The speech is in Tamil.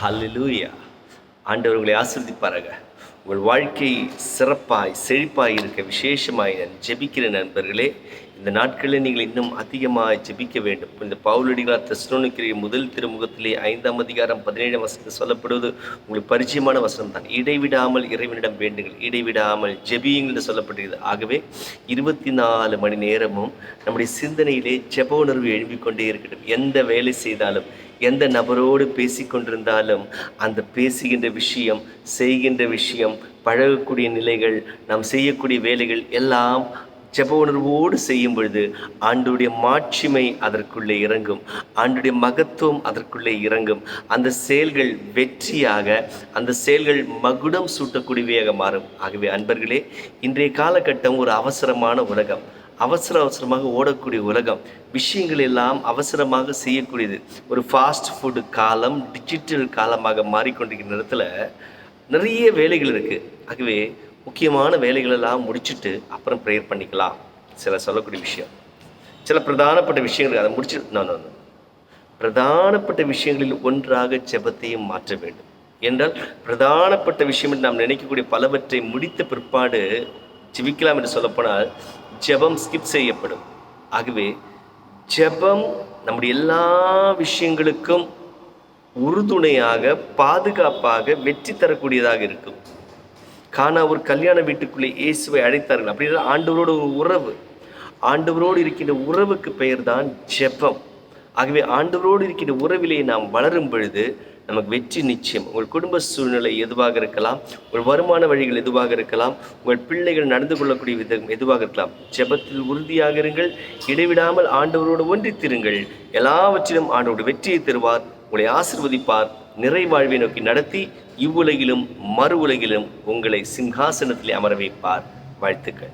ஹalleluya ஆண்டவர்களை உங்களை உங்கள் வாழ்க்கை சிறப்பாய் செழிப்பாய் இருக்க விசேஷமாய் நான் ஜெபிக்கிற நண்பர்களே. இந்த நாட்களில் நீங்கள் இன்னும் அதிகமாக ஜெபிக்க வேண்டும். இந்த பவுலடிகளார் தெஸ்லோனிக்கிற முதல் திருமுகத்திலே ஐந்தாம் அதிகாரம் பதினேழாம் வசனத்தில் சொல்லப்படுவது உங்களுக்கு பரிச்சயமான வசனம் தான் இடைவிடாமல் இறைவனிடம் வேண்டுங்கள். இடைவிடாமல் ஜெபியுங்கள் என்று சொல்லப்படுகிறது ஆகவே இருபத்தி நாலு மணி நேரமும் நம்முடைய சிந்தனையிலே ஜெப உணர்வு எழும்பிக் கொண்டே இருக்கட்டும். எந்த வேலை செய்தாலும் எந்த நபரோடு பேசிக்கொண்டிருந்தாலும் அந்த பேசுகின்ற விஷயம் செய்கின்ற விஷயம் பழகக்கூடிய நிலைகள் நாம் செய்யக்கூடிய வேலைகள் எல்லாம் ஜப உணர்வோடு செய்யும் பொழுது ஆண்டுடைய மாட்சிமை அதற்குள்ளே இறங்கும். ஆண்டுடைய மகத்துவம் அதற்குள்ளே இறங்கும். அந்த செயல்கள் வெற்றியாக அந்த செயல்கள் மகுடம் சூட்டக்கூடியவையாக மாறும். ஆகவே அன்பர்களே இன்றைய காலகட்டம் ஒரு அவசரமான உலகம். அவசர அவசரமாக ஓடக்கூடிய உலகம். விஷயங்கள் எல்லாம் அவசரமாக செய்யக்கூடியது. ஒரு ஃபாஸ்ட் ஃபுட் காலம் டிஜிட்டல் காலமாக மாறிக்கொண்டிருக்கிற நேரத்தில் நிறைய வேலைகள் இருக்குது ஆகவே முக்கியமான வேலைகளெல்லாம் முடிச்சுட்டு அப்புறம் ப்ரேயர் பண்ணிக்கலாம். சில சொல்லக்கூடிய விஷயம். சில பிரதானப்பட்ட விஷயங்கள் அதை முடிச்சுட்டு நான் பிரதானப்பட்ட விஷயங்களில் ஒன்றாக ஜெபத்தையும் மாற்ற வேண்டும். என்றால் பிரதானப்பட்ட விஷயம் என்று நாம் நினைக்கக்கூடிய பலவற்றை முடித்த பிற்பாடு ஜெபிக்கலாம் என்று சொல்லப்போனால் ஜெபம் ஸ்கிப் செய்யப்படும். ஆகவே ஜெபம் நம்முடைய எல்லா விஷயங்களுக்கும் உறுதுணையாக பாதுகாப்பாக வெற்றி தரக்கூடியதாக இருக்கும். காணா ஒரு கல்யாண வீட்டுக்குள்ளே இயேசுவை அழைத்தார்கள். அப்படின்னா ஆண்டவரோட ஒரு உறவு. ஆண்டவரோடு இருக்கின்ற உறவுக்கு பெயர் தான் ஜெபம். ஆகவே ஆண்டவரோடு இருக்கின்ற உறவிலே நாம் வளரும் பொழுது நமக்கு வெற்றி நிச்சயம். உங்கள் குடும்ப சூழ்நிலை எதுவாக இருக்கலாம் உங்கள் வருமான வழிகள் எதுவாக இருக்கலாம் உங்கள் பிள்ளைகள் நடந்து கொள்ளக்கூடிய விதம் எதுவாக இருக்கலாம். ஜெபத்தில் உறுதியாக இருங்கள். இடைவிடாமல் ஆண்டவரோடு ஒன்றித்திருங்கள். எல்லாவற்றிலும் ஆண்டவரோடு வெற்றியை தருவார். உங்களை ஆசிர்வதிப்பார் நிறைவாழ்வை நோக்கி நடத்தி இவ்வுலகிலும் மறு உலகிலும் உங்களை சிங்காசனத்திலே அமர வைப்பார். வாழ்த்துக்கள்.